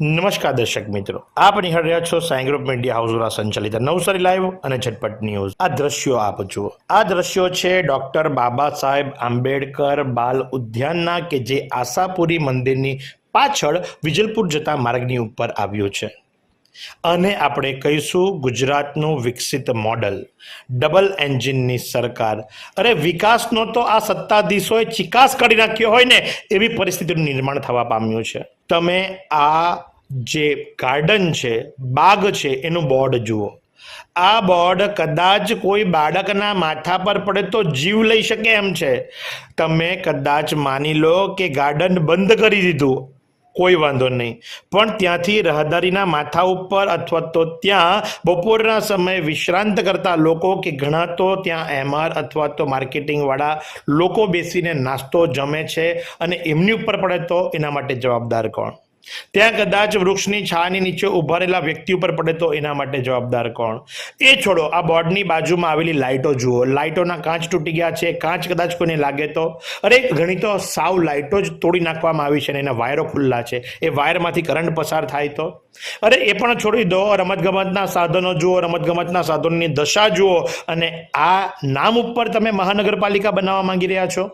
નમસ્કાર દર્શક મિત્રો. આપ નિહાળ રહ્યા છો સાઈ ગ્રુપ મીડિયા હાઉસ દ્વારા સંચાલિત નવસારી લાઈવ અને ઝટપટ ન્યૂઝ. આ દ્રશ્યો આપ જુઓ. આ દ્રશ્યો છે ડોક્ટર બાબા સાહેબ આંબેડકર બાલ ઉદ્યાનના કે જે આશાપુરી મંદિરની પાછળ વિજલપુર જતા માર્ગની ઉપર આવ્યું છે. અને આપણે કહીશું ગુજરાતનું વિકસિત મોડલ. ડબલ એન્જિનની સરકાર. અરે વિકાસનો તો આ સત્તાધીશોએ ચિકાસ કરી નાખ્યો હોય ને એવી પરિસ્થિતિનું નિર્માણ થવા પામ્યું છે. તમે આ જે ગાર્ડન છે, બાગ છે, એનું બોર્ડ જુઓ. આ બોર્ડ કદાચ કોઈ બાળકના માથા પર પડે તો જીવ લઈ શકે એમ છે. તમે કદાચ માની લો કે ગાર્ડન બંધ કરી દીધું, કોઈ વાંધો નહીં. પણ ત્યાંથી રહદારીના માથા ઉપર અથવા તો ત્યાં બપોરના સમયે વિશ્રાંત કરતા લોકો કે ઘણા તો ત્યાં એમઆર અથવા તો માર્કેટિંગવાળા લોકો બેસીને નાસ્તો જમે છે અને એમની ઉપર પડે તો એના માટે જવાબદાર કોણ? ત્યાં કદાચ વૃક્ષની છાની નીચે ઊભા રહેલા વ્યક્તિ ઉપર પડે તો એના માટે જવાબદાર કોણ? એ છોડો, આ બોર્ડની બાજુમાં આવેલી લાઇટો જુઓ. લાઇટોના કાંચ તૂટી ગયા છે. કાંચ કદાચ કોઈને લાગે તો. અરે, ઘણી તો સાવ લાઇટો જ તોડી નાખવામાં આવી છે અને એના વાયરો ખુલ્લા છે. એ વાયરમાંથી કરંટ પસાર થાય તો? અરે, એ પણ છોડી દો. રમતગમતના સાધનો જુઓ, રમતગમતના સાધનોની દશા જુઓ અને આ નામ ઉપર તમે મહાનગરપાલિકા બનાવવા માંગી રહ્યા છો?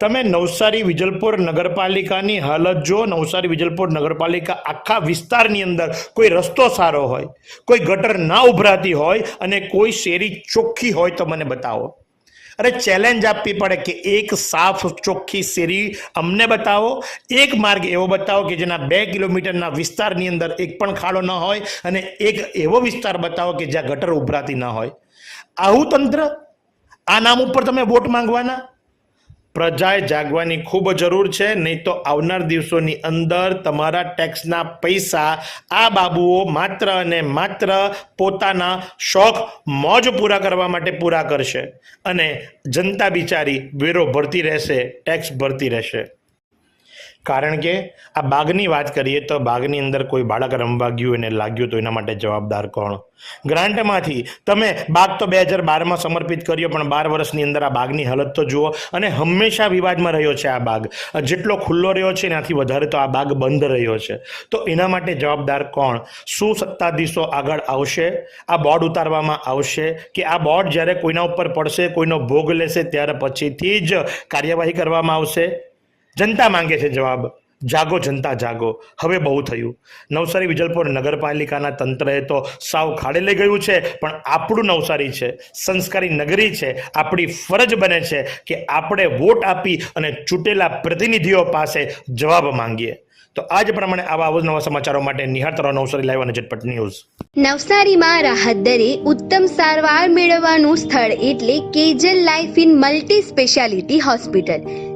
તમે નવસારી વિજલપુર નગરપાલિકાની હાલત જો નવસારી વિજલપુર નગરપાલિકા આખા વિસ્તારની અંદર કોઈ રસ્તો સારો હોય, કોઈ ગટર ના ઉભરાતી હોય અને કોઈ શેરી ચોખ્ખી હોય તો મને બતાવો. અરે ચેલેન્જ આપવી પડે કે એક સાફ ચોખ્ખી શેરી અમને બતાવો. એક માર્ગ એવો બતાવો કે જેના બે કિલોમીટરના વિસ્તારની અંદર એક પણ ખાડો ન હોય અને એક એવો વિસ્તાર બતાવો કે જ્યાં ગટર ઉભરાતી ન હોય. આવું તંત્ર, આ નામ ઉપર તમે વોટ માંગવાના? પ્રજાએ જાગવાની ખૂબ જરૂર છે, નહીં તો આવનાર દિવસોની અંદર તમારા ટેક્સના પૈસા આ બાબુઓ માત્ર અને માત્ર પોતાના શોખ, મોજ પૂરા કરવા માટે પૂરા કરશે અને જનતા બિચારી વેરો ભરતી રહેશે, ટેક્સ ભરતી રહેશે. કારણ કે આ બાગની વાત કરીએ તો બાગની અંદર કોઈ બાળક રમવા ગયું એને લાગ્યું તો એના માટે જવાબદાર કોણ? ગ્રાન્ટમાંથી તમે બાગ તો બે હજાર બારમાં સમર્પિત કર્યો, પણ બાર વર્ષની અંદર આ બાગની હાલત તો જુઓ અને હંમેશા વિવાદમાં રહ્યો છે આ બાગ જેટલો ખુલ્લો રહ્યો છે એનાથી વધારે તો આ બાગ બંધ રહ્યો છે. તો એના માટે જવાબદાર કોણ? શું સત્તાધીશો આગળ આવશે? આ બોર્ડ ઉતારવામાં આવશે કે આ બોર્ડ જ્યારે કોઈના ઉપર પડશે, કોઈનો ભોગ લેશે, ત્યારે પછીથી જ કાર્યવાહી કરવામાં આવશે? જનતા માંગે છે જવાબ. જાગો જનતા, જાગો. હવે બહુ થયું. નવસારી વિજલપુર નગરપાલિકાના તંત્રએ તો સાવ ખાડે લઈ ગયું છે, પણ આપણું નવસારી છે, સંસ્કારી નગરી છે, આપણી ફરજ બને છે કે આપણે વોટ આપી અને ચૂંટેલા પ્રતિનિધિઓ પાસે જવાબ માંગીએ. તો આજ પ્રમાણે આવા અવનવા સમાચારો માટે નિહાળતા રહો નવસારી લાઈવ અને ઝટપટ ન્યૂઝ. નવસારીમાં રાહત દરે ઉત્તમ સારવાર મેળવવાનું સ્થળ એટલે Kejal life in multi speciality hospital.